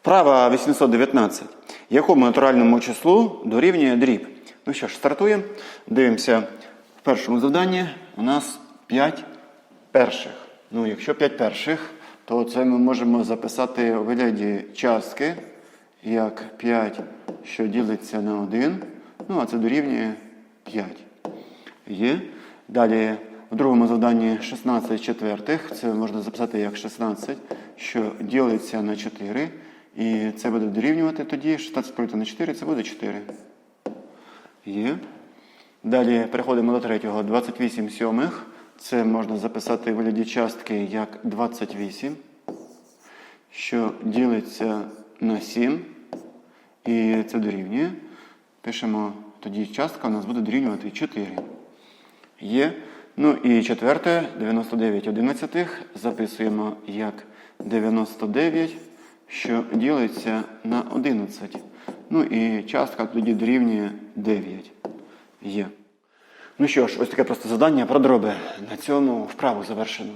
Вправа 819. Якому натуральному числу дорівнює дріб? Ну що ж, стартуємо. Дивимося в першому завданні. У нас 5 перших. Ну, якщо 5 перших, то це ми можемо записати у вигляді частки, як 5, що ділиться на 1. Ну, а це дорівнює 5. Є. Далі в другому завданні 16 четвертих. Це можна записати як 16, що ділиться на 4. І це буде дорівнювати тоді 16 поділити на 4, це буде 4. Є. Далі переходимо до третього. 28 сьомих. Це можна записати в вигляді частки як 28, що ділиться на 7. І це дорівнює. Пишемо тоді частка у нас буде дорівнювати 4. Є. Ну і четверте, 99 одинадцятих. Записуємо як 99, що ділиться на 11. Ну і частка тоді дорівнює 9. Є. Ну що ж, ось таке просто завдання про дроби. На цьому вправу завершено.